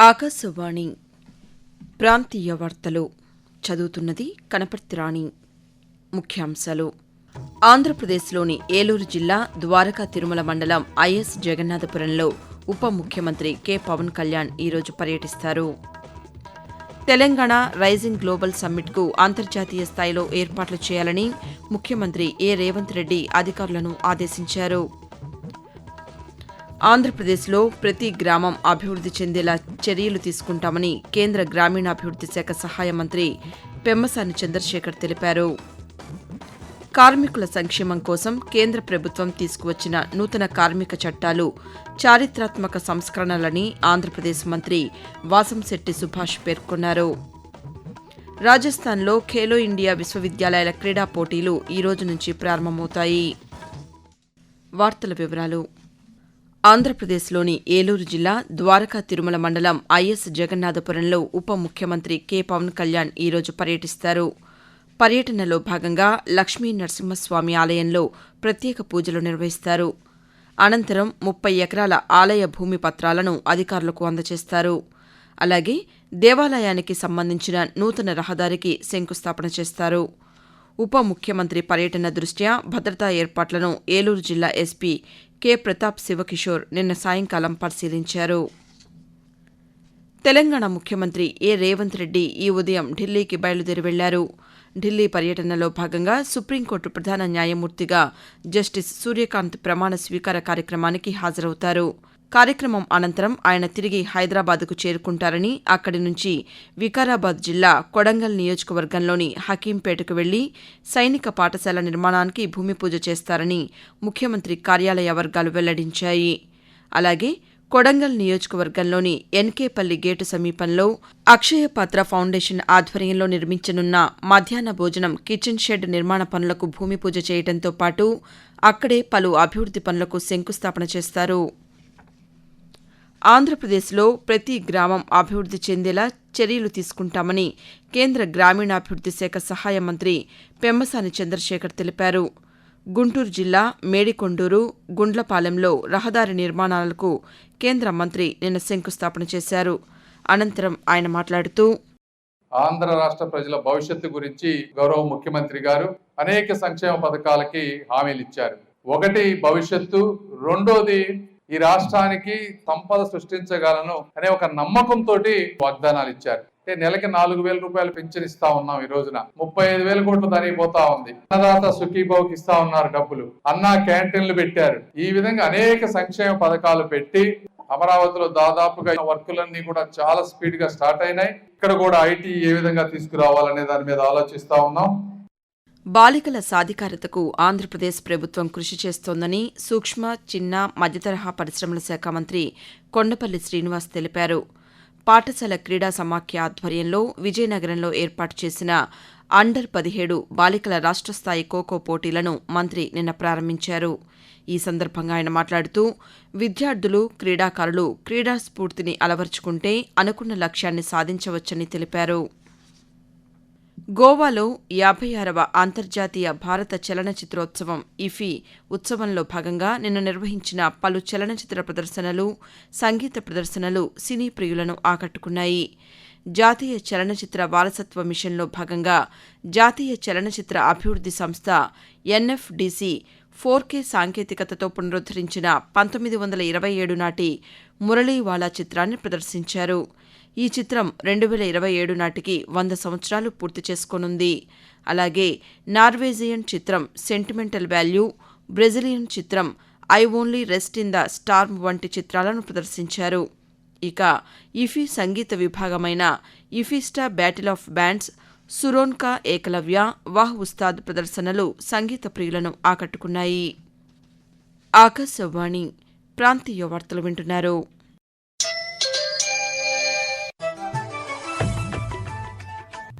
ఆకాశవాణి ప్రాంతీయ వార్తలు చదువుతున్నది కనపర్తి రాణి. ముఖ్యాంశాలు. ఆంధ్రప్రదేశ్లోని ఏలూరు జిల్లా ద్వారకా తిరుమల మండలం ఐఎస్ జగన్నాథపురంలో ఉప ముఖ్యమంత్రి కె. పవన్ కళ్యాణ్ ఈరోజు పర్యటిస్తారు. తెలంగాణ రైజింగ్ గ్లోబల్ సమ్మిట్కు అంతర్జాతీయ స్థాయిలో ఏర్పాట్లు చేయాలని ముఖ్యమంత్రి ఏ. రేవంత్ రెడ్డి అధికారులను ఆదేశించారు. ఆంధ్రప్రదేశ్లో ప్రతి గ్రామం అభివృద్ది చెందేలా చర్యలు తీసుకుంటామని కేంద్ర గ్రామీణాభివృద్ది శాఖ సహాయ మంత్రి పెమ్మసాని చంద్రశేఖర్ తెలిపారు. కార్మికుల సంక్షేమం కోసం కేంద్ర ప్రభుత్వం తీసుకువచ్చిన నూతన కార్మిక చట్టాలు చారిత్రాత్మక సంస్కరణలని ఆంధ్రప్రదేశ్ మంత్రి వాసంశెట్టి సుభాష్ పేర్కొన్నారు. రాజస్థాన్లో ఖేలో ఇండియా విశ్వవిద్యాలయాల క్రీడా పోటీలు ఈ రోజు నుంచి ప్రారంభమవుతాయి. వార్తల వివరాలు ఆంధ్రప్రదేశ్లోని ఏలూరు జిల్లా ద్వారకా తిరుమల మండలం ఐఎస్ జగన్నాథపురంలో ఉప ముఖ్యమంత్రి కె. పవన్ కళ్యాణ్ ఈరోజు పర్యటిస్తారు. పర్యటనలో భాగంగా లక్ష్మీ నరసింహస్వామి ఆలయంలో ప్రత్యేక పూజలు నిర్వహిస్తారు. అనంతరం ముప్పై ఎకరాల ఆలయ భూమి పత్రాలను అధికారులకు అందజేస్తారు. అలాగే దేవాలయానికి సంబంధించిన నూతన రహదారికి శంకుస్థాపన చేస్తారు. ఉప ముఖ్యమంత్రి పర్యటన దృష్ట్యా భద్రతా ఏర్పాట్లను ఏలూరు జిల్లా ఎస్పీ కె. ప్రతాప్ శివకిషోర్ నిన్న సాయంకాలం పరిశీలించారు. తెలంగాణ ముఖ్యమంత్రి ఏ. రేవంత్ రెడ్డి ఈ ఉదయం ఢిల్లీకి బయలుదేరి వెళ్ళారు. ఢిల్లీ పర్యటనలో భాగంగా సుప్రీంకోర్టు ప్రధాన న్యాయమూర్తిగా జస్టిస్ సూర్యకాంత్ ప్రమాణ స్వీకార కార్యక్రమానికి హాజరవుతారు. కార్యక్రమం అనంతరం ఆయన తిరిగి హైదరాబాద్కు చేరుకుంటారని అక్కడి నుంచి వికారాబాద్ జిల్లా కొడంగల్ నియోజకవర్గంలోని హకీంపేటకు వెళ్ళి సైనిక పాఠశాల నిర్మాణానికి భూమి పూజ చేస్తారని ముఖ్యమంత్రి కార్యాలయ వర్గాలు వెల్లడించాయి. అలాగే కొడంగల్ నియోజకవర్గంలోని ఎన్కేపల్లి గేటు సమీపంలో అక్షయపాత్ర ఫౌండేషన్ ఆధ్వర్యంలో నిర్మించనున్న మధ్యాహ్న భోజనం కిచెన్ షెడ్ నిర్మాణ పనులకు భూమి పూజ చేయడంతో పాటు అక్కడే పలు అభివృద్ది పనులకు శంకుస్థాపన చేస్తారు. ఆంధ్రప్రదేశ్లో ప్రతి గ్రామం అభివృద్ది చెందేలా చర్యలు తీసుకుంటామని కేంద్ర గ్రామీణాభివృద్ది శాఖ సహాయ మంత్రి పెమ్మసాని చంద్రశేఖర్ తెలిపారు. గుంటూరు జిల్లా మేడికొండూరు గుండ్లపాలెంలో రహదారి నిర్మాణాలకు కేంద్ర మంత్రి నిన్న శంకుస్థాపన చేశారు. అనంతరం ఆయన మాట్లాడుతూ ఆంధ్ర రాష్ట్ర ప్రజల భవిష్యత్తు గురించి గౌరవ ముఖ్యమంత్రి గారు అనేక సంక్షేమ పథకాలకి హామీలు ఇచ్చారు. ఒకటి భవిష్యత్తు రెండోది ఈ రాష్ట్రానికి సంపద సృష్టించగలను అనే ఒక నమ్మకంతో వాగ్దానాలు ఇచ్చారు. అంటే నెలకి నాలుగు వేల రూపాయలు పెన్షన్ ఇస్తా ఉన్నాం ఈ రోజున. ముప్పై ఐదు వేల కోట్లు తరిగిపోతా ఉంది. అన్నదాత సుఖీభావుకి ఇస్తా ఉన్నారు డబ్బులు. అన్నా క్యాంటీన్లు పెట్టారు. ఈ విధంగా అనేక సంక్షేమ పథకాలు పెట్టి అమరావతిలో దాదాపుగా వర్కులన్నీ కూడా చాలా స్పీడ్గా స్టార్ట్ అయినాయి. ఇక్కడ కూడా ఐటీ ఏ విధంగా తీసుకురావాలనే దాని మీద ఆలోచిస్తా ఉన్నాం. బాలికల సాధికారతకు ఆంధ్రప్రదేశ్ ప్రభుత్వం కృషి చేస్తోందని సూక్ష్మ చిన్న మధ్యతరహా పరిశ్రమల శాఖ మంత్రి కొండపల్లి శ్రీనివాస్ తెలిపారు. పాఠశాల క్రీడా సమాఖ్య ఆధ్వర్యంలో విజయనగరంలో ఏర్పాటు చేసిన అండర్ పదిహేడు బాలికల రాష్ట్రస్థాయి ఖోఖో పోటీలను మంత్రి నిన్న ప్రారంభించారు. ఈ సందర్భంగా ఆయన మాట్లాడుతూ విద్యార్థులు క్రీడాకారులు క్రీడా స్ఫూర్తిని అలవర్చుకుంటే అనుకున్న లక్ష్యాన్ని సాధించవచ్చని తెలిపారు. గోవాలో యాభై ఆరవ అంతర్జాతీయ భారత చలనచిత్రోత్సవం ఇఫీ ఉత్సవంలో భాగంగా నిన్న నిర్వహించిన పలు చలనచిత్ర ప్రదర్శనలు సంగీత ప్రదర్శనలు సినీ ప్రియులను ఆకట్టుకున్నాయి. జాతీయ చలనచిత్ర వారసత్వ మిషన్లో భాగంగా జాతీయ చలనచిత్ర అభివృద్ది సంస్థ ఎన్ఎఫ్డిసి ఫోర్ కే సాంకేతికతతో పునరుద్ధరించిన పంతొమ్మిది వందల ఇరవై ఏడు నాటి మురళీవాలా చిత్రాన్ని ప్రదర్శించారు. ఈ చిత్రం రెండు వేల ఇరవై ఏడు నాటికి వంద సంవత్సరాలు పూర్తి చేసుకోనుంది. అలాగే నార్వేజియన్ చిత్రం సెంటిమెంటల్ వాల్యూ బ్రెజిలియన్ చిత్రం I only rest in the storm వంటి చిత్రాలను ప్రదర్శించారు. ఇక ఇఫీ సంగీత విభాగమైన ఇఫీస్టా బ్యాటిల్ ఆఫ్ బ్యాండ్స్ సురోన్కా ఏకలవ్య వాహ్ ఉస్తాద్ ప్రదర్శనలు సంగీత ప్రియులను ఆకట్టుకున్నాయి. ఆకాశవాణి ప్రాంతీయ వార్తలు వింటున్నారు.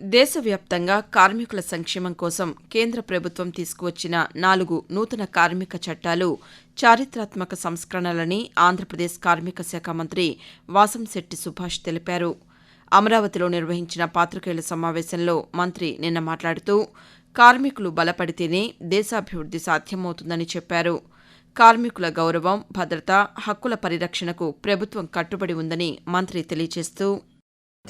దేశవ్యాప్తంగా కార్మికుల సంక్షేమం కోసం కేంద్ర ప్రభుత్వం తీసుకువచ్చిన నాలుగు నూతన కార్మిక చట్టాలు చారిత్రాత్మక సంస్కరణలని ఆంధ్రప్రదేశ్ కార్మిక శాఖ మంత్రి వాసంశెట్టి సుభాష్ తెలిపారు. అమరావతిలో నిర్వహించిన పాతికేయుల సమావేశంలో మంత్రి నిన్న మాట్లాడుతూ కార్మికులు బలపడితేనే దేశాభివృద్ది సాధ్యమవుతుందని చెప్పారు. కార్మికుల గౌరవం భద్రత హక్కుల పరిరక్షణకు ప్రభుత్వం కట్టుబడి ఉందని మంత్రి తెలియజేస్తూ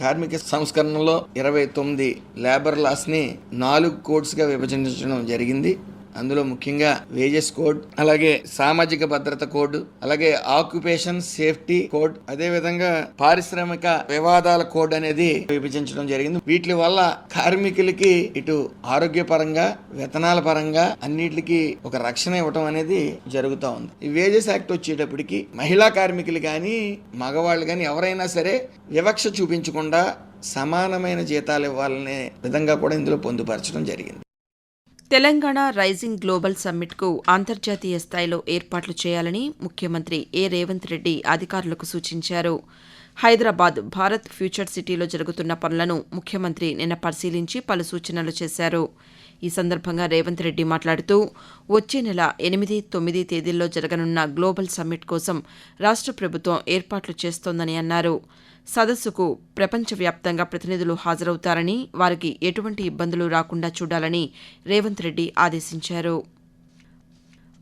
కార్మిక సంస్కరణలో ఇరవై తొమ్మిది లేబర్ లాస్ని నాలుగు కోడ్స్గా విభజించడం జరిగింది. అందులో ముఖ్యంగా వేజెస్ కోడ్ అలాగే సామాజిక భద్రత కోడ్ అలాగే ఆక్యుపేషన్ సేఫ్టీ కోడ్ అదే విధంగా పారిశ్రామిక వివాదాల కోడ్ అనేది విభజించడం జరిగింది. వీటి వల్ల కార్మికులకి ఇటు ఆరోగ్యపరంగా వేతనాల పరంగా అన్నిటికి ఒక రక్షణ ఇవ్వటం అనేది జరుగుతూ ఉంది. ఈ వేజెస్ యాక్ట్ వచ్చేటప్పటికి మహిళా కార్మికులు కానీ మగవాళ్ళు కానీ ఎవరైనా సరే వివక్ష చూపించకుండా సమానమైన జీతాలు ఇవ్వాలనే విధంగా కూడా ఇందులో పొందుపరచడం జరిగింది. తెలంగాణ రైజింగ్ గ్లోబల్ సమ్మిట్కు అంతర్జాతీయ స్థాయిలో ఏర్పాట్లు చేయాలని ముఖ్యమంత్రి ఏ. రేవంత్ రెడ్డి అధికారులకు సూచించారు. హైదరాబాద్ భారత్ ఫ్యూచర్ సిటీలో జరుగుతున్న పనులను ముఖ్యమంత్రి నిన్న పరిశీలించి పలు సూచనలు చేశారు. ఈ సందర్భంగా రేవంత్ రెడ్డి మాట్లాడుతూ వచ్చే నెల ఎనిమిది తొమ్మిది తేదీల్లో జరగనున్న గ్లోబల్ సమ్మిట్ కోసం రాష్ట్ర ప్రభుత్వం ఏర్పాట్లు చేస్తోందని అన్నారు. సదస్సుకు ప్రపంచవ్యాప్తంగా ప్రతినిధులు హాజరవుతారని వారికి ఎటువంటి ఇబ్బందులు రాకుండా చూడాలని రేవంత్ రెడ్డి ఆదేశించారు.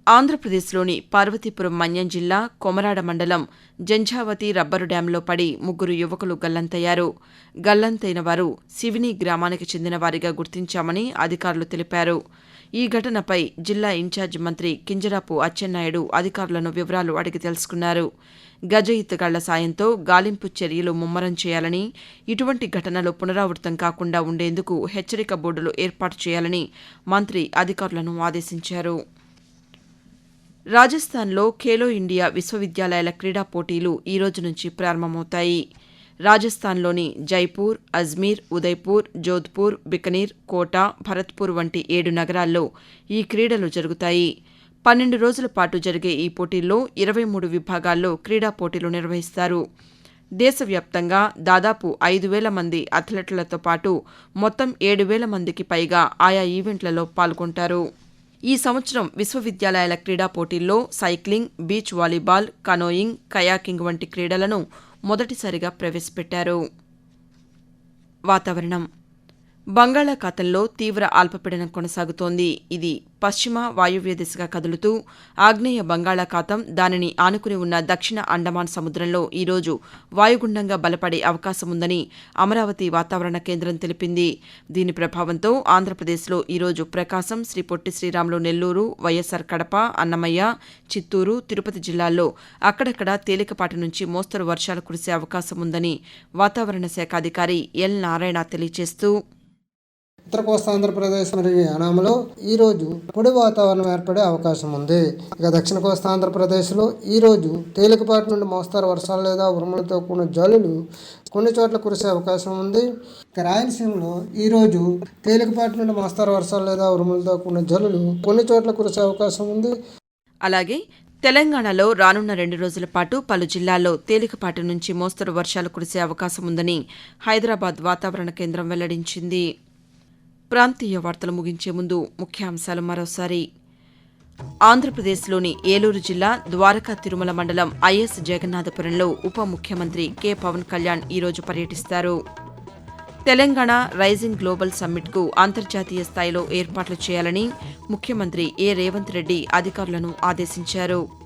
ఆంధ్రప్రదేశ్లోని పార్వతీపురం మన్యం జిల్లా కొమరాడ మండలం జంఝావతి రబ్బరు డ్యాంలో పడి ముగ్గురు యువకులు గల్లంతయ్యారు. గల్లంతైన వారు శివిని గ్రామానికి చెందిన వారిగా గుర్తించామని అధికారులు తెలిపారు. ఈ ఘటనపై జిల్లా ఇన్ఛార్జ్ మంత్రి కింజరాపు అచ్చెన్నాయుడు అధికారులను వివరాలు అడిగి తెలుసుకున్నారు. గజ ఈతగాళ్ళ సాయంతో గాలింపు చర్యలు ముమ్మరం చేయాలని ఇటువంటి ఘటనలు పునరావృతం కాకుండా ఉండేందుకు హెచ్చరిక బోర్డులు ఏర్పాటు చేయాలని మంత్రి అధికారులను ఆదేశించారు. రాజస్థాన్లో ఖేలో ఇండియా విశ్వవిద్యాలయాల క్రీడా పోటీలు ఈ రోజు నుంచి ప్రారంభమవుతాయి. రాజస్థాన్లోని జైపూర్ అజ్మీర్ ఉదయ్పూర్ జోధ్పూర్ బికనీర్ కోటా భరత్పూర్ వంటి ఏడు నగరాల్లో ఈ క్రీడలు జరుగుతాయి. పన్నెండు రోజుల పాటు జరిగే ఈ పోటీల్లో ఇరవై మూడు విభాగాల్లో క్రీడా పోటీలు నిర్వహిస్తారు. దేశవ్యాప్తంగా దాదాపు ఐదు వేల మంది అథ్లెట్లతో పాటు మొత్తం ఏడు వేల మందికి పైగా ఆయా ఈవెంట్లలో పాల్గొంటారు. ఈ సంవత్సరం విశ్వవిద్యాలయాల క్రీడా పోటీల్లో cycling beach volleyball canoeing kayaking వంటి క్రీడలను మొదటిసారిగా ప్రవేశపెట్టారు. వాతావరణం బంగాళాఖాతంలో తీవ్ర అల్పపీడనం కొనసాగుతోంది. ఇది పశ్చిమ వాయువ్య దిశగా కదులుతూ ఆగ్నేయ బంగాళాఖాతం దానిని ఆనుకుని ఉన్న దక్షిణ అండమాన్ సముద్రంలో ఈరోజు వాయుగుండంగా బలపడే అవకాశం ఉందని అమరావతి వాతావరణ కేంద్రం తెలిపింది. దీని ప్రభావంతో ఆంధ్రప్రదేశ్లో ఈరోజు ప్రకాశం శ్రీ పొట్టి శ్రీరాములు నెల్లూరు వైఎస్సార్ కడప అన్నమయ్య చిత్తూరు తిరుపతి జిల్లాల్లో అక్కడక్కడ తేలికపాటి నుంచి మోస్తరు వర్షాలు కురిసే అవకాశం ఉందని వాతావరణ శాఖ అధికారి ఎల్ నారాయణ తెలియజేస్తూ ఉత్తర కోస్తా ఆంధ్రప్రదేశ్ మరియు యానాంలో ఈరోజు పొడి వాతావరణం ఏర్పడే అవకాశం ఉంది. ఇక దక్షిణ కోస్తా ఆంధ్రప్రదేశ్లో ఈరోజు తేలికపాటి నుండి మోస్తారు వర్షాలు లేదా ఉరుములతో కూడిన జల్లులు కొన్ని చోట్ల కురిసే అవకాశం ఉంది. ఇక రాయలసీమలో ఈరోజు తేలికపాటి నుండి మోస్తారు వర్షాలు లేదా ఉరుములతో కూడిన జల్లులు కొన్ని చోట్ల కురిసే అవకాశం ఉంది. అలాగే తెలంగాణలో రానున్న రెండు రోజుల పాటు పలు జిల్లాల్లో తేలికపాటి నుంచి మోస్తరు వర్షాలు కురిసే అవకాశం ఉందని హైదరాబాద్ వాతావరణ కేంద్రం వెల్లడించింది. ప్రాంతీయ వార్తలు ముగించే ముందు ముఖ్యాంశాలు మరోసారి. ఆంధ్రప్రదేశ్లోని ఏలూరు జిల్లా ద్వారకా తిరుమల మండలం ఐఎస్ జగన్నాథపురంలో ఉప ముఖ్యమంత్రి కె. పవన్ కళ్యాణ్ ఈరోజు పర్యటిస్తారు. తెలంగాణ రైజింగ్ గ్లోబల్ సమ్మిట్కు అంతర్జాతీయ స్థాయిలో ఏర్పాట్లు చేయాలని ముఖ్యమంత్రి ఏ. రేవంత్ రెడ్డి అధికారులను ఆదేశించారు.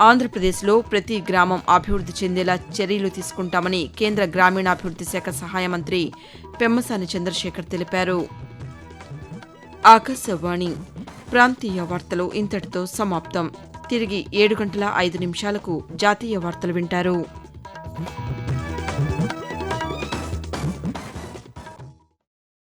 ఆంధ్రప్రదేశ్లో ప్రతి గ్రామం అభివృద్ది చెందేలా చర్యలు తీసుకుంటామని కేంద్ర గ్రామీణాభివృద్ది శాఖ సహాయ మంత్రి పెమ్మసాని చంద్రశేఖర్ తెలిపారు. ఆకాశవాణి ప్రాంతీయ వార్తలు ఇంతటితో సమాప్తం. తిరిగి ఏడు గంటల ఐదు నిమిషాలకు జాతీయ వార్తలు వింటారు.